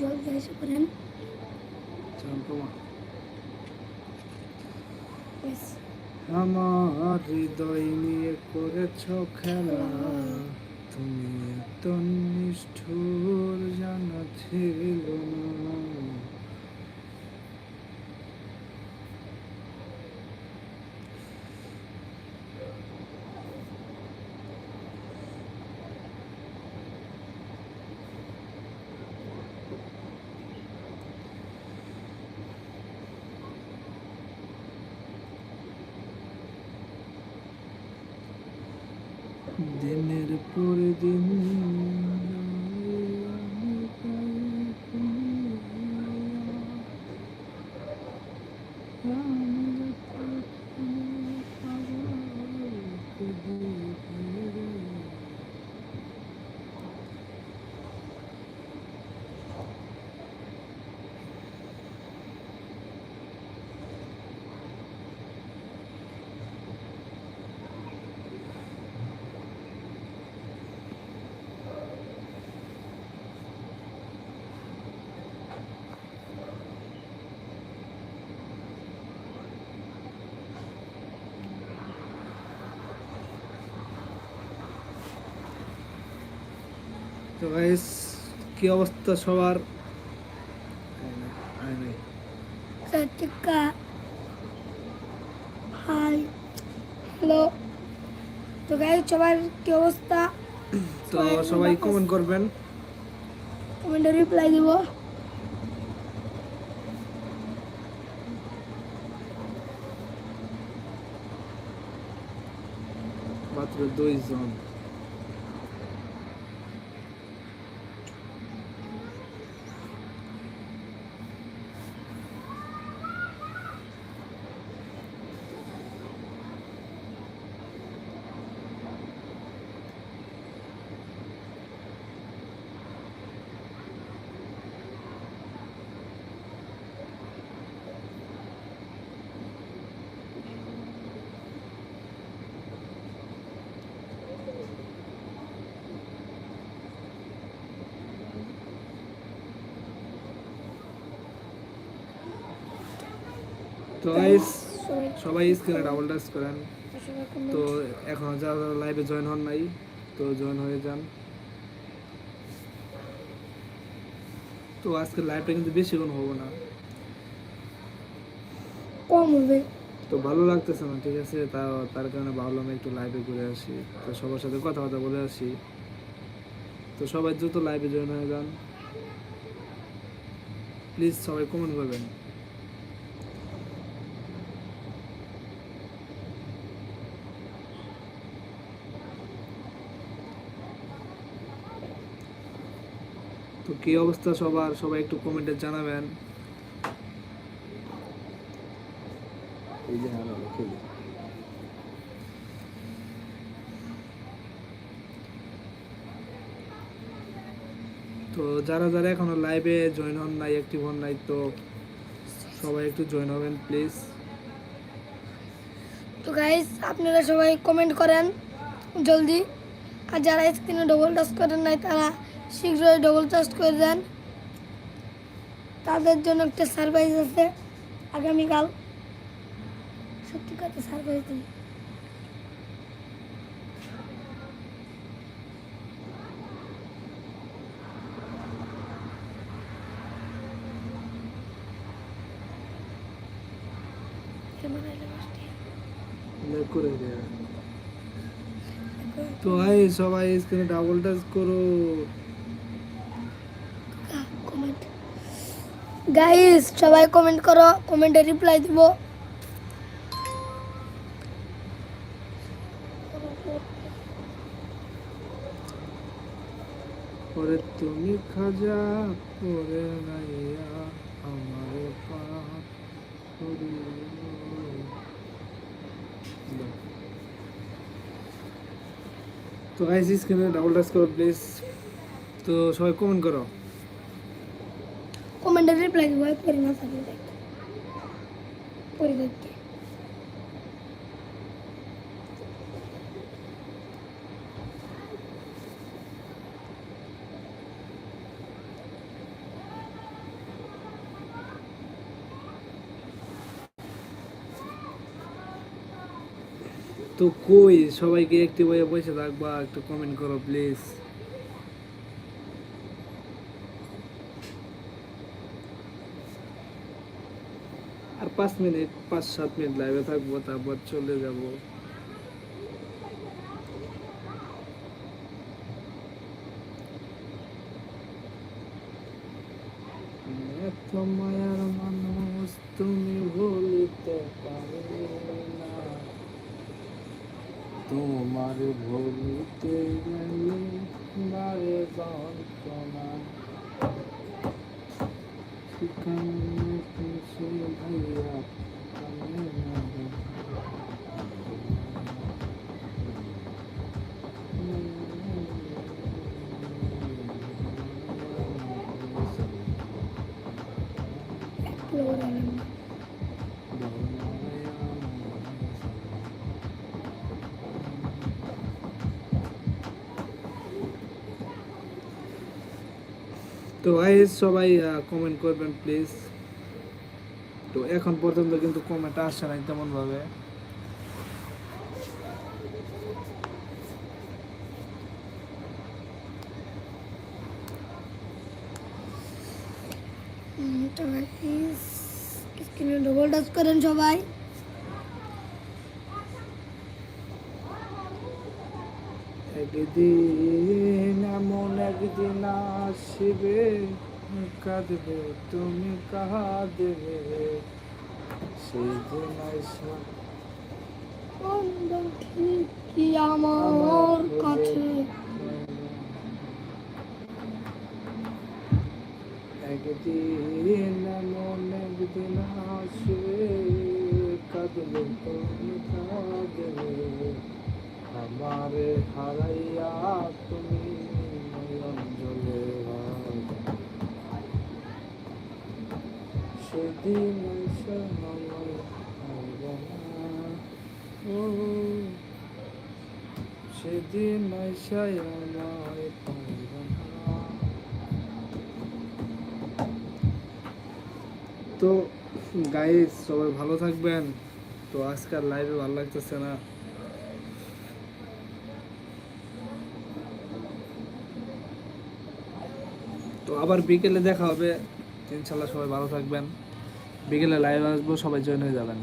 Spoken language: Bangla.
জলদি এসে করেন আমার হৃদয় নিয়ে করেছ খেলা। তুমি তো নিষ্ঠুর জানা দিন গাইস কি অবস্থা সবার? আয় হাই হ্যালো তো গাই সবার কি অবস্থা? তো সবাই কমেন্ট করবেন। কমেন্টে রিপ্লাই দিব। মাত্র দুইজন। তো গাইস সবাই স্ক্রিনে ডাবল টাচ করেন। তো এখনও যারা যারা লাইভে জয়েন হন নাই তো জয়েন হয়ে যান। তো আজকে লাইভটা কিন্তু বেশিক্ষণ হব না। কম হবে। তো ভালো লাগতেছে না ঠিক আছে? তা তার কারণে ভাবলাম একটু লাইভে ঘুরে আসি। তো সবার সাথে কথাবার্তা বলে আসি। তো সবাই দ্রুত লাইভে জয়েন হয়ে যান। প্লিজ সবাই কমেন্ট করবেন। তো কি অবস্থা সবার? সবাই একটু কমেন্টে জানাবেন। তো যারা যারা এখনও লাইভে জয়েন হন নাই অ্যাক্টিভ হন নাই তো সবাই একটু জয়েন হবেন প্লিজ তো গাইস আপনারা সবাই কমেন্ট করেন জলদি। আর যারা স্ক্রিনে ডবল টাচ করেন নাই তারা শীঘ্রই ডবল টাচ করে দেন। তাদের জন্য একটা সারপ্রাইজ আছে আগামীকাল। সত্যি কথা সারপ্রাইজ দিন। করে তো ভাই সবাই স্ক্রিনে ডাবল টাচ করো কমেন্ট গাইস সবাই কমেন্ট করো কমেন্টে রিপ্লাই দিব পরে তুমি খাজা পরে নাইয়া আমার। বাহ। তো গাইস স্ক্রিনে ডাবল টাচ করো প্লিজ তো সবাই কমেন্ট করো কমেন্টের রিপ্লাই দিব পড়ি না থাকলে পড়ি দেখতে তো কই সবাইকে একটি বইয়ে বসে থাকবা একটু কমেন্ট করো প্লিজ পাঁচ মিনিট, পাঁচ, সাত মিনিট লাইভে থাকব, তারপর চলে যাব। এত মায়ার মানুষ তুমি বলিতে না। তোমার ভুলিতে গেলে বারে শিখানো কিছু ভাইয়া কানে না তো গাইস সবাই কমেন্ট করবেন প্লিজ তো এখন পর্যন্ত কিন্তু কমেন্ট আসছে না তেমন ভাবে স্ক্রিনে ডবল টাচ করেন সবাই। একদিন এমন একদিন আসবে কাঁদবে তুমি কাঁদবে। সেই দিন কি আমার কাছে। একদিন এমন একদিন আসবে কাঁদবে তুমি কাঁদবে। আমারে হারাইয়া সেদিন এসে আমায় তো গাইস সবাই ভালো থাকবেন। তো আজকাল লাইভে ভালো লাগতেছে না? তো আবার বিকেলে দেখা হবে। ইনশাল্লাহ সবাই ভালো থাকবেন। বিকেলে লাইভ আসব সবাই জয়েন হয়ে যাবেন।